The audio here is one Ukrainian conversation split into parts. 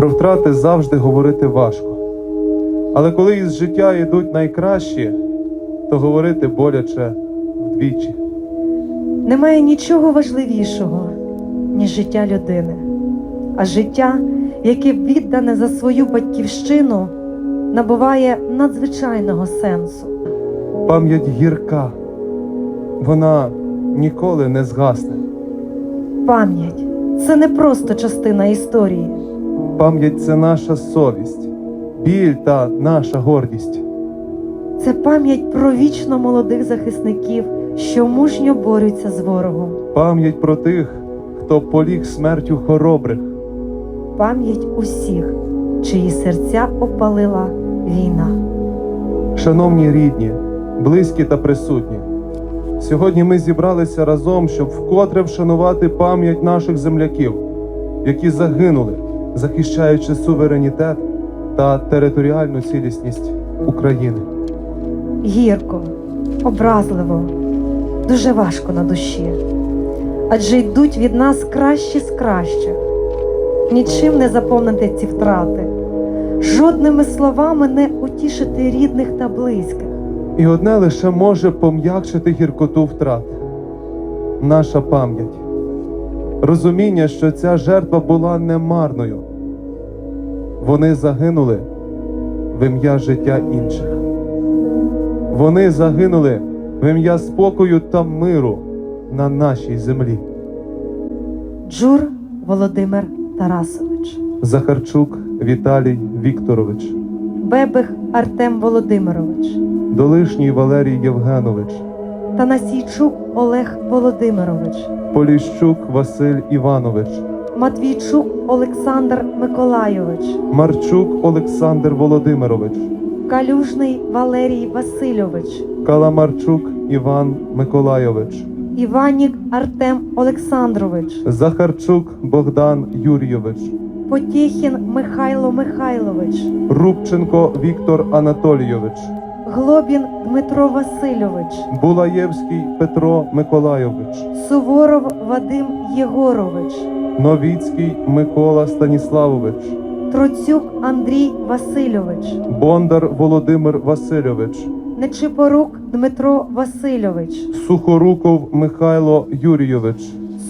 Про втрати завжди говорити важко. Але коли із життя йдуть найкращі, то говорити боляче вдвічі. Немає нічого важливішого, ніж життя людини, а життя, яке віддане за свою батьківщину, набуває надзвичайного сенсу. Пам'ять гірка, вона ніколи не згасне. Пам'ять це не просто частина історії, Пам'ять це наша совість, біль та наша гордість. це пам'ять про вічно молодих захисників, що мужньо борються з ворогом, Пам'ять про тих, хто поліг смертю хоробрих. пам'ять усіх, чиї серця опалила війна. Шановні рідні, близькі та присутні, сьогодні ми зібралися разом, щоб вкотре вшанувати пам'ять наших земляків, які загинули, захищаючи суверенітет та територіальну цілісність України. гірко, образливо, дуже важко на душі, адже йдуть від нас кращі з кращих. Нічим не заповнити ці втрати, жодними словами не утішити рідних та близьких. І одне лише може пом'якшити гіркоту втрат наша пам'ять, розуміння, що ця жертва була немарною. Вони загинули в ім'я життя інших. Вони загинули в ім'я спокою та миру на нашій землі. Джур Володимир Тарасович, Захарчук Віталій Вікторович, Бебих Артем Володимирович, Долишній Валерій Євгенович, Танасійчук Олег Володимирович, Поліщук Василь Іванович, Матвійчук Олександр Миколайович, Марчук Олександр Володимирович. Калюжний Валерій Васильович, Каламарчук Іван Миколайович, Іванік Артем Олександрович, Захарчук Богдан Юрійович, Потєхін Михайло Михайлович, Рубченко Віктор Анатолійович, Глобін Дмитро Васильович, Булаєвський Петро Миколайович, Суворов Вадим Єгорович, Новіцький Микола Станіславович, Троцюк Андрій Васильович, Бондар Володимир Васильович, Нечипорук Дмитро Васильович, Сухоруков Михайло Юрійович,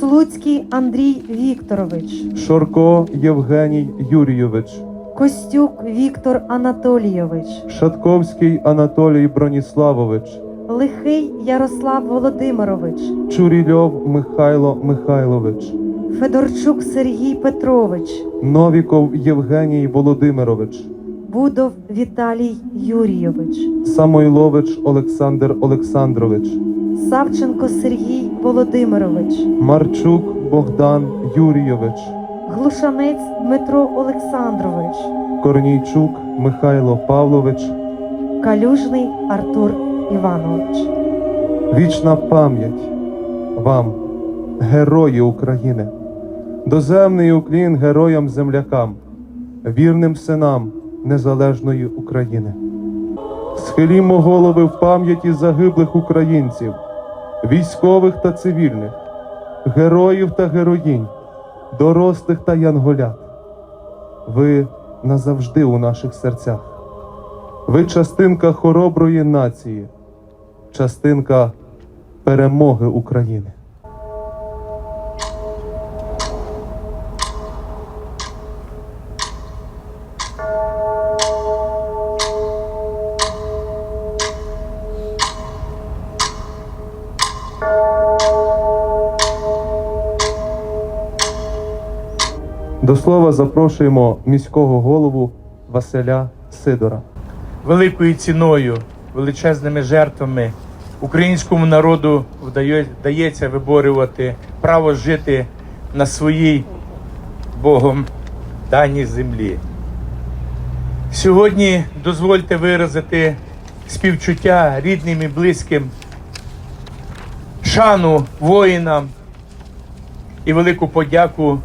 Слуцький Андрій Вікторович, Шорко Євгеній Юрійович, Костюк Віктор Анатолійович, Шатковський Анатолій Броніславович, Лихий Ярослав Володимирович, Чурільов Михайло Михайлович. Федорчук Сергій Петрович, Новіков Євгеній Володимирович, Будов Віталій Юрійович, Самойлович Олександр Олександрович, Савченко Сергій Володимирович, Марчук Богдан Юрійович, Глушанець Дмитро Олександрович, Корнійчук Михайло Павлович, Калюжний Артур Іванович. вічна пам'ять вам, герої України, доземний уклін героям землякам, вірним синам незалежної України. Схилімо голови в пам'яті загиблих українців, військових та цивільних, героїв та героїнь, дорослих та янголят. Ви назавжди у наших серцях. Ви частинка хороброї нації, частинка перемоги України. До слова запрошуємо міського голову Василя Сидора. великою ціною, величезними жертвами українському народу вдається виборювати право жити на своїй Богом даній землі. Сьогодні дозвольте виразити співчуття рідним і близьким, шану воїнам і велику подяку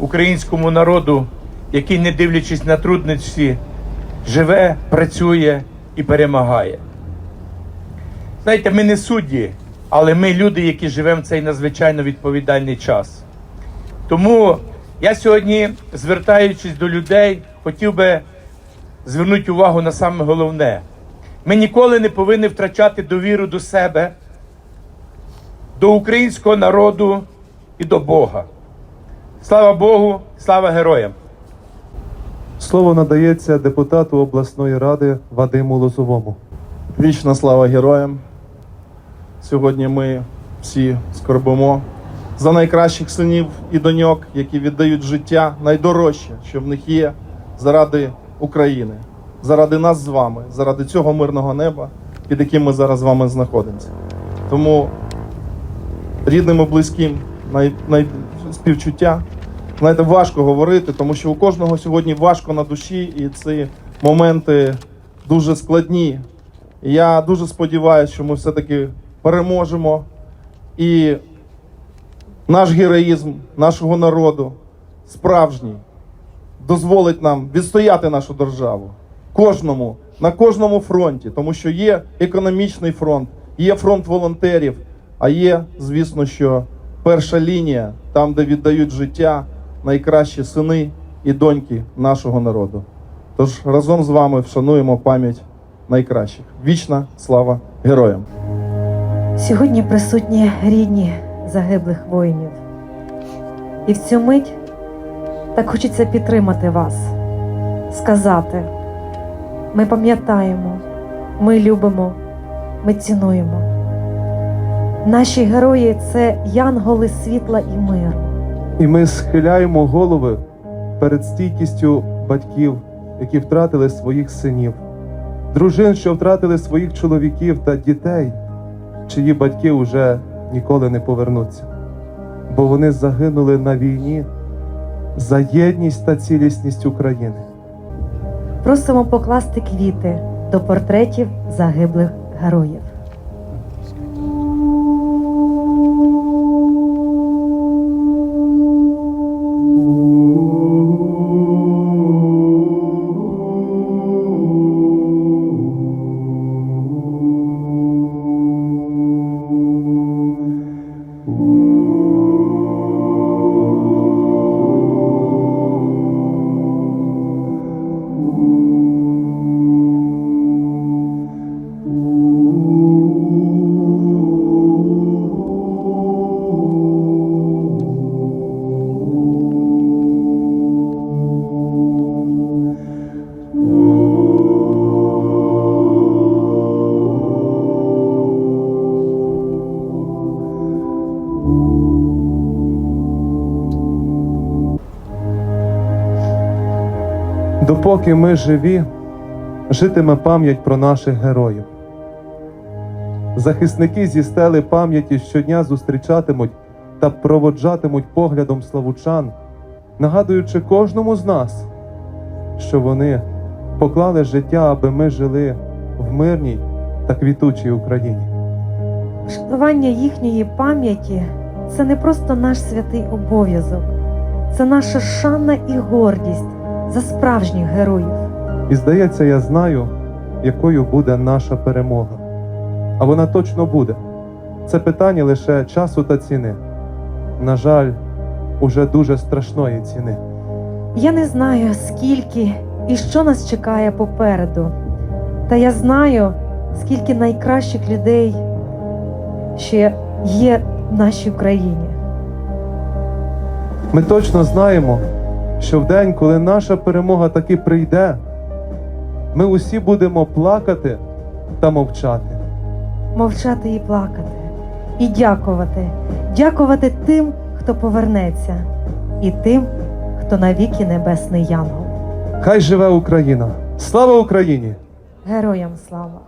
українському народу, який, не дивлячись на трудності, живе, працює і перемагає. Знаєте, ми не судді, але ми люди, які живемо в цей надзвичайно відповідальний час. Тому Я сьогодні, звертаючись до людей, хотів би звернути увагу на саме головне. Ми ніколи не повинні втрачати довіру до себе, до українського народу і до Бога. Слава Богу, слава героям! Слово надається депутату обласної ради Вадиму Лозовому. Вічна слава героям. Сьогодні ми всі скорбимо за найкращих синів і доньок, які віддають життя найдорожче, що в них є, заради України, заради нас з вами, заради цього мирного неба, під яким ми зараз з вами знаходимося. Тому рідним і близьким най, най, співчуття. Знаєте, важко говорити, тому що у кожного сьогодні важко на душі, і ці моменти дуже складні. Я дуже сподіваюся, що ми все-таки переможемо. І наш героїзм нашого народу справжній дозволить нам відстояти нашу державу. Кожному, на кожному фронті, тому що є економічний фронт, є фронт волонтерів, а є, звісно, що перша лінія, там, де віддають життя найкращі сини і доньки нашого народу. Тож разом з вами вшануємо пам'ять найкращих. Вічна слава героям! Сьогодні присутні рідні загиблих воїнів. І в цю мить так хочеться підтримати вас, сказати: ми пам'ятаємо, ми любимо, ми цінуємо. Наші герої це янголи світла і миру. І ми схиляємо голови перед стійкістю батьків, які втратили своїх синів, дружин, що втратили своїх чоловіків та дітей, чиї батьки вже ніколи не повернуться, бо вони загинули на війні за єдність та цілісність України. Просимо покласти квіти до портретів загиблих героїв. Допоки ми живі, житиме пам'ять про наших героїв. Захисники зі стели пам'яті щодня зустрічатимуть та проводжатимуть поглядом славучан, нагадуючи кожному з нас, що вони поклали життя, аби ми жили в мирній та квітучій Україні. Вшанування їхньої пам'яті це не просто наш святий обов'язок, це наша шана і гордість за справжніх героїв. І здається, я знаю, якою буде наша перемога. А вона точно буде. Це питання лише часу та ціни. На жаль, уже дуже страшної ціни. Я не знаю, скільки і що нас чекає попереду. Та я знаю, скільки найкращих людей ще є в нашій Україні. Ми точно знаємо, що в день, коли наша перемога таки прийде, ми усі будемо плакати та мовчати. Мовчати і плакати, і дякувати, дякувати тим, хто повернеться, і тим, хто навіки небесний янгол. Хай живе Україна! Слава Україні! Героям слава!